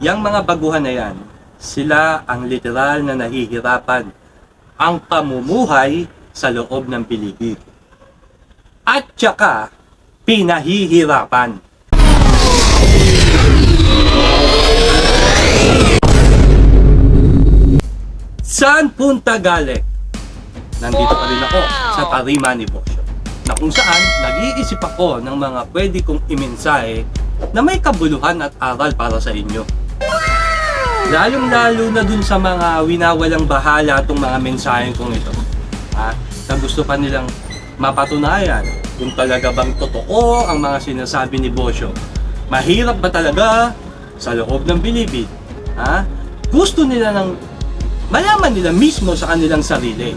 Yang mga baguhan na yan, sila ang literal na nahihirapan ang pamumuhay sa loob ng Pilipino. At tsaka, pinahihirapan. Saan punta galing? Nandito pa rin ako sa Tarima Negosyo na kung saan nag-iisip ako ng mga pwede kong imensahe na may kabuluhan at aral para sa inyo. Lalong-lalo na dun sa mga winawalang bahala itong mga mensahe kong ito. Ha? Na gusto pa nilang mapatunayan kung talaga bang totoo ang mga sinasabi ni Bosyo. Mahirap ba talaga sa loob ng bilibid? Ha? Gusto nila ng malaman nila mismo sa kanilang sarili.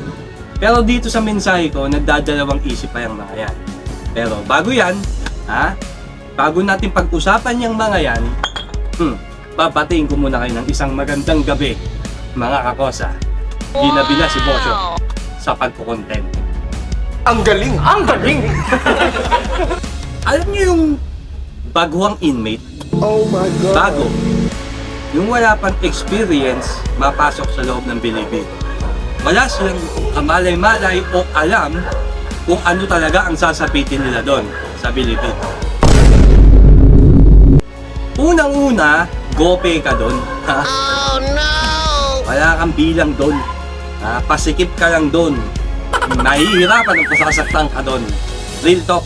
Pero dito sa mensahe ko, nagdadalawang isip pa yung mga yan. Pero bago yan, ha? Bago natin pag-usapan yung mga yan, hmm, babatiin ko muna kayo ng isang magandang gabi, mga kakosa. Ginabila si Bosyo sa pagkukontent. Ang galing! Ang galing! Alam niyo yung baguhang inmate? Oh my God! Bago. Yung wala pang experience, mapasok sa loob ng bilibid. Wala silang kamalay-malay o alam kung ano talaga ang sasapitin nila doon sa bilibid. Unang-una, gope ka doon. Oh no! Wala kang bilang doon. Ha? Pasikip ka lang doon. Mahihirapan ang pasasaktan ka doon. Real talk.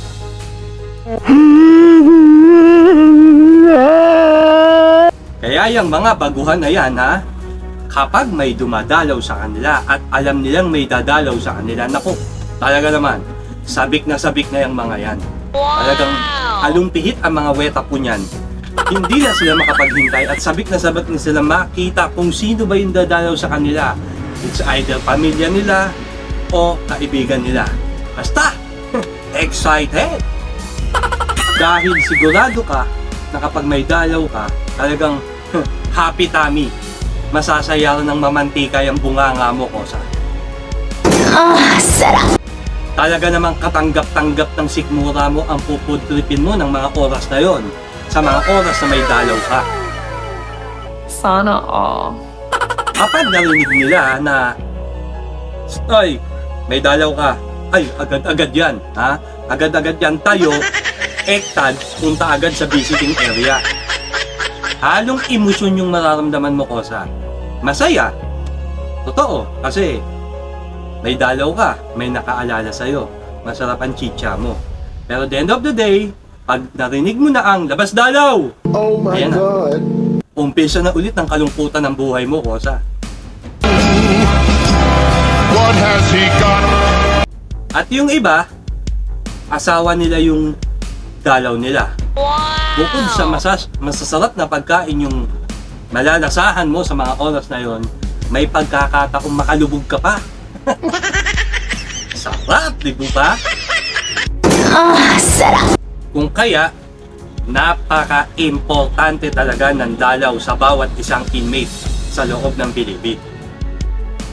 Kaya yung mga baguhan na yan ha, kapag may dumadalaw sa kanila at alam nilang may dadalaw sa kanila, naku, talaga naman, sabik na sabik na yung mga yan. Talagang alumpihit ang mga weta po niyan. Hindi na sila makapaghintay at sabik na sabik na sila makita kung sino ba yung dadalaw sa kanila. It's either pamilya nila o kaibigan nila. Basta, excited! Dahil sigurado ka na kapag may dalaw ka, talagang happy tummy. Masasayaran ng mamantika yung bunganga mo, Kosa. Ah, sarap! Talaga namang katanggap-tanggap ng sikmura mo ang pupudripin mo ng mga oras na yon sa mga oras na may dalaw ka. Sana all. Kapag narinig nila na Ay, may dalaw ka. Ay, agad-agad yan. Ha? Agad-agad yan tayo. Ektad, punta agad sa visiting area. Halong emosyon yung mararamdaman mo, Kosa. Masaya. Totoo. Kasi may dalaw ka, may nakaalala sa'yo. Masarap ang chicha mo. Pero at the end of the day, pag narinig mo na ang labas dalaw, Oh my Ayan na. God! umpisa na ulit ng kalungkutan ng buhay mo, Kosa. What has he got? At yung iba, asawa nila yung dalaw nila. Bukod sa masas masasarap na pagkain yung malalasahan mo sa mga oras na yon, may pagkakataong makalubog ka pa. Sarap, di ba? Ah, sarap! Kung kaya, napaka-importante talaga ng dalaw sa bawat isang inmate sa loob ng bilibid.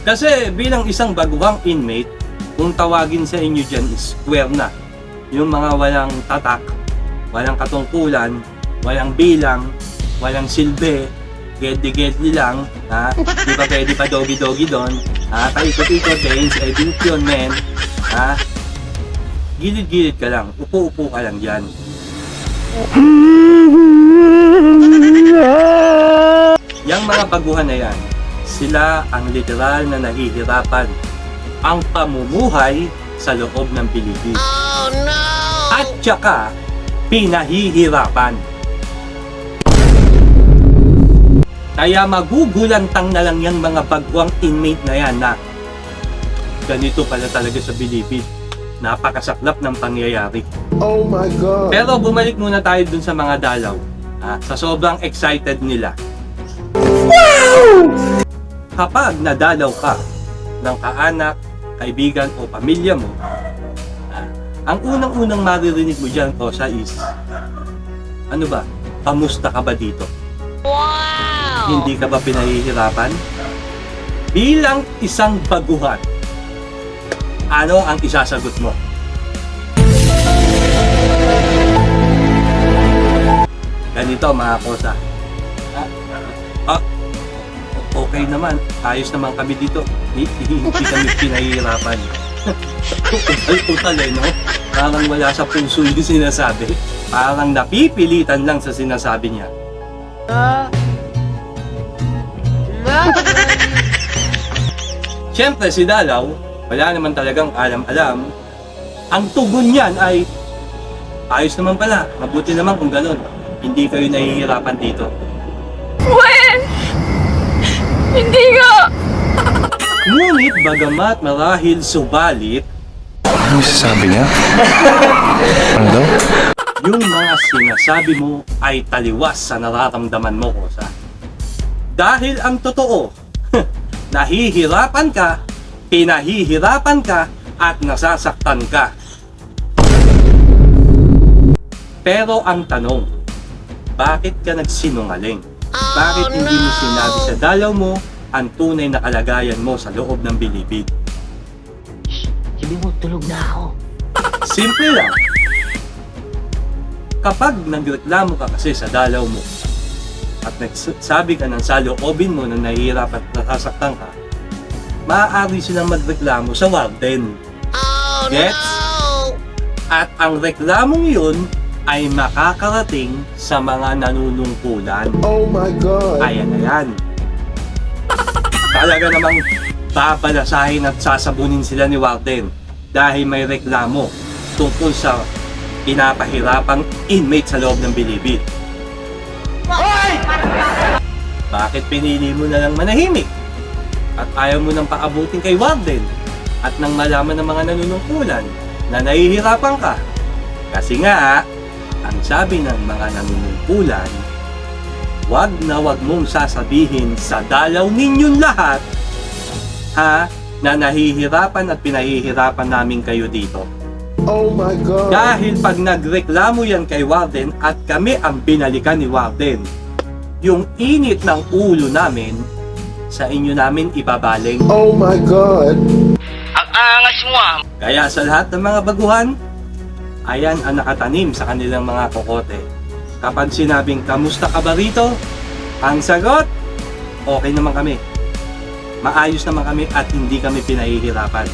Kasi bilang isang baguhang inmate, kung tawagin sa inyo dyan square na. Yung mga walang tatak, walang katungkulan, walang bilang, walang silbi, gedli-gedli lang, ha? Di ba pwede pa doggy-doggy doon? Ha? Paikot-ikot, Benz, edit yun, men. Ha? Gilid-gilid ka lang, upo-upo ka lang dyan. Yang mga baguhan na yan, sila ang literal na nahihirapan ang pamumuhay sa loob ng Pilipinas. Oh no! At tsaka, pinahihirapan. Kaya magugulantang na lang yung mga bagwang inmate na yan na ganito pala talaga sa Bilibid. Napakasaklap ng pangyayari. Oh my God! Pero bumalik muna tayo dun sa mga dalaw. Ha? Sa sobrang excited nila. Kapag nadalaw ka ng kaanak, kaibigan o pamilya mo, ha? ang unang-unang maririnig mo dyan, Kosa, is ano ba? Kamusta ka ba dito? Wow! Hindi ka ba pinahihirapan? Bilang isang baguhan, ano ang isasagot mo? Ganito mga kosa. Ah, o- okay naman. Ayos naman kami dito. Hindi, kami pinahihirapan. Utal-utal eh, no? Parang wala sa puso yung sinasabi. Parang napipilitan lang sa sinasabi niya. Siyempre si Dalaw, wala naman talagang alam-alam. Ang tugon niyan ay, ayos naman pala, mabuti naman kung ganun. Hindi kayo nahihirapan dito. When? Hindi nga! Ngunit bagamat marahil subalit, Ano sasabi niya? Ano daw? yung mga sinasabi mo ay taliwas sa nararamdaman mo, Kosa. Dahil ang totoo, nahihirapan ka, pinahihirapan ka, at nasasaktan ka. Pero ang tanong, bakit ka nagsinungaling? Bakit hindi mo sinabi sa dalaw mo ang tunay na kalagayan mo sa loob ng bilibid? Sabi mo, tulog na ako. Simple lang. Kapag nagreklamo ka kasi sa dalaw mo at nagsabi ka ng saloobin mo na nahihirap at nasasaktan ka, maaari silang magreklamo sa warden. Oh Gets? At ang reklamong yun ay makakarating sa mga nanunungkulan. Oh my God. Ayan na yan. Talaga namang babalasahin at sasabunin sila ni Warden dahil may reklamo tungkol sa pinapahirapang inmate sa loob ng bilibid. Bakit pinili mo na lang manahimik? At ayaw mo nang paabutin kay Warden at nang malaman ng mga nanunungkulan na nahihirapan ka. Kasi nga, ang sabi ng mga nanunungkulan, wag na wag mong sasabihin sa dalaw ninyong lahat ha na nahihirapan at pinahihirapan namin kayo dito. Oh my God. Dahil pag nagreklamo yan kay Warden at kami ang binalikan ni Warden, yung init ng ulo namin sa inyo namin ibabaling. Oh my God. Kaya sa lahat ng mga baguhan, ayan ang nakatanim sa kanilang mga kokote. Kapag sinabing, kamusta ka ba rito? Ang sagot, okay naman kami. Maayos naman kami at hindi kami pinahihirapan.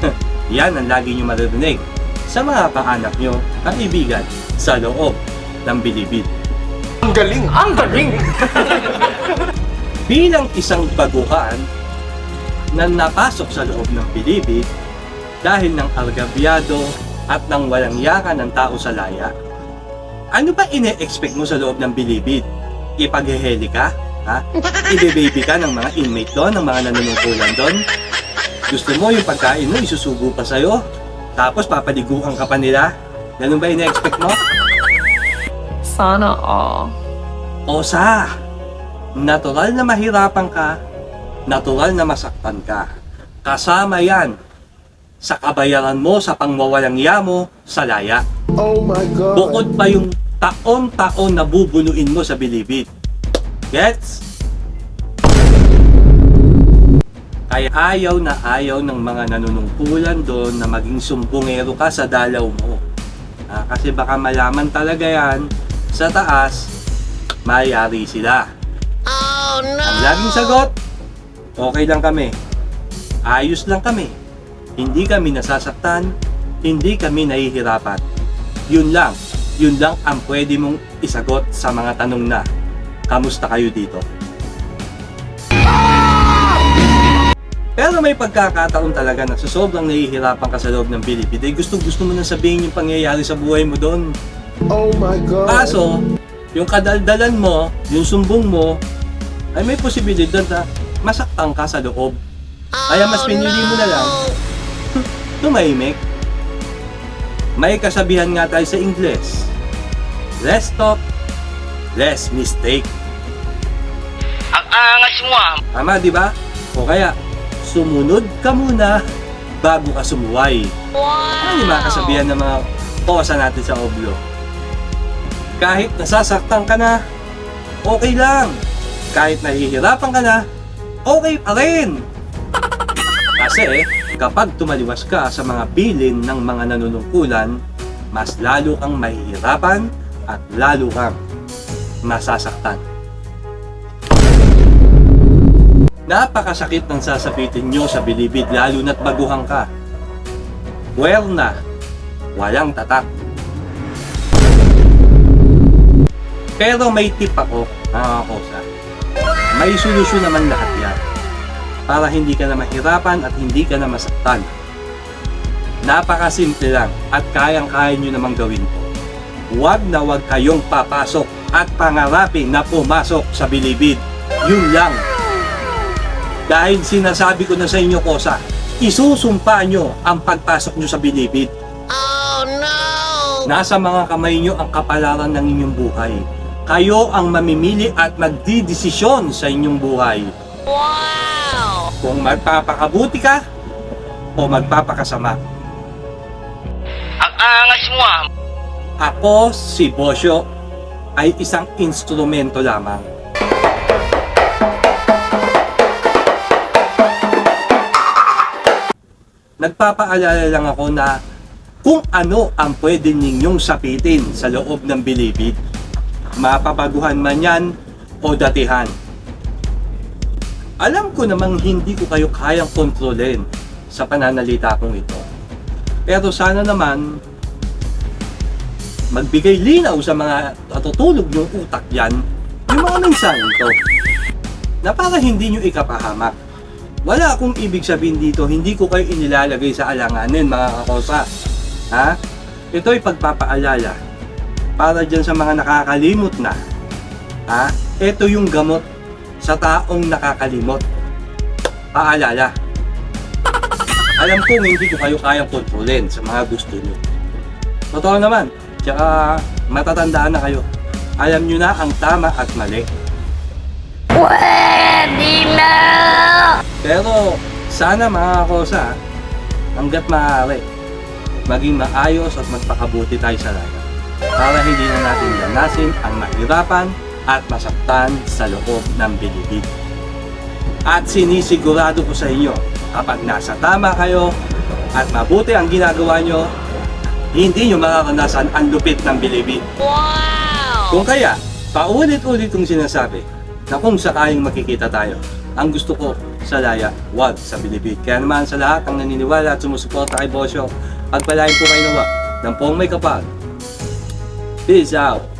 Yan ang lagi nyo maririnig sa mga kaanak nyo, kaibigan, sa loob ng bilibid. Ang galing. Ang galing. bilang isang baguhan na napasok sa loob ng bilibid dahil ng argabyado at ng walang yaka ng tao sa laya. Ano ba ine-expect mo sa loob ng bilibid? Ipagheheli ka? Ha? Ibe-baby ka ng mga inmate doon, ng mga nanunungkulan doon? Gusto mo yung pagkain mo, isusubo pa sa'yo? Tapos papaliguan ka pa nila? Ganun ba ine-expect mo? Sana all. Osa, natural na mahirapan ka, natural na masaktan ka. Kasama yan sa kabayaran mo sa pangwawalang yamo sa laya. Oh my God. Bukod pa yung taon-taon na bubunuin mo sa bilibid. Gets? Kaya ayaw na ayaw ng mga nanunungkulan doon na maging sumbongero ka sa dalaw mo. Ah, kasi baka malaman talaga yan sa taas, mayari sila. Oh no! Ang laging sagot, okay lang kami. Ayos lang kami. Hindi kami nasasaktan, hindi kami nahihirapan. Yun lang, yun lang ang pwede mong isagot sa mga tanong na, kamusta kayo dito? Pero may pagkakataon talaga na sa sobrang nahihirapan ka sa loob ng Bilibid, ay gusto gusto mo na sabihin yung pangyayari sa buhay mo doon. Oh my God. Kaso, yung kadaldalan mo, yung sumbong mo, ay may posibilidad na masaktan ka sa loob. Kaya mas pinili mo na lang, tumahimik. May kasabihan nga tayo sa Ingles. Less talk, less mistake. Ang angas mo ah. Tama, di ba? O kaya, sumunod ka muna bago ka sumuway. Ano yung mga kasabihan ng mga posa natin sa oblo? Kahit nasasaktan ka na, okay lang. Kahit nahihirapan ka na, okay pa rin. Kasi kapag tumaliwas ka sa mga bilin ng mga nanunungkulan, mas lalo kang mahihirapan at lalo kang masasaktan. Napakasakit ng sasabitin nyo sa bilibid lalo na't baguhan ka. Well na, walang tatak. Pero may tip ako, mga kosa. May solusyon naman lahat yan. Para hindi ka na mahirapan at hindi ka na masaktan. Napakasimple lang at kayang-kaya nyo namang gawin to. Huwag na huwag kayong papasok at pangarapin na pumasok sa bilibid. Yun lang. Dahil sinasabi ko na sa inyo, Kosa, isusumpa nyo ang pagpasok nyo sa bilibid. Oh no! Nasa mga kamay nyo ang kapalaran ng inyong buhay. Kayo ang mamimili at magdidesisyon sa inyong buhay. Wow! Kung magpapakabuti ka o magpapakasama. Ang angas mo ah. Ako, si Bosyo, ay isang instrumento lamang. Nagpapaalala lang ako na kung ano ang pwede ninyong sapitin sa loob ng bilibid, mapabaguhan man yan o datihan. Alam ko namang hindi ko kayo kayang kontrolin sa pananalita kong ito. Pero sana naman magbigay linaw sa mga natutulog yung utak yan, yung mga mensahe ito. Na para hindi nyo ikapahamak. Wala akong ibig sabihin dito, hindi ko kayo inilalagay sa alanganin mga kakosa. Ha? Ito'y pagpapaalala para dyan sa mga nakakalimot na. Ha? Ito yung gamot sa taong nakakalimot. Paalala. Alam kong hindi ko kayo kayang kontrolin sa mga gusto nyo. Totoo naman. Tsaka matatandaan na kayo. Alam nyo na ang tama at mali. Pwede na! Pero sana mga kosa, hanggat maaari, maging maayos at magpakabuti tayo sa lahat. Para hindi na natin danasin ang mahirapan at masaktan sa loob ng bilibid. At sinisigurado ko sa inyo, kapag nasa tama kayo at mabuti ang ginagawa nyo, hindi nyo mararanasan ang lupit ng bilibid. Wow! Kung kaya, paulit-ulit kong sinasabi na kung sakaling makikita tayo, ang gusto ko sa laya, wag sa bilibid. Kaya naman sa lahat ang naniniwala at sumusuporta kay Bosyo, pagpalain po kayo nawa ng pong may kapal. Beijo!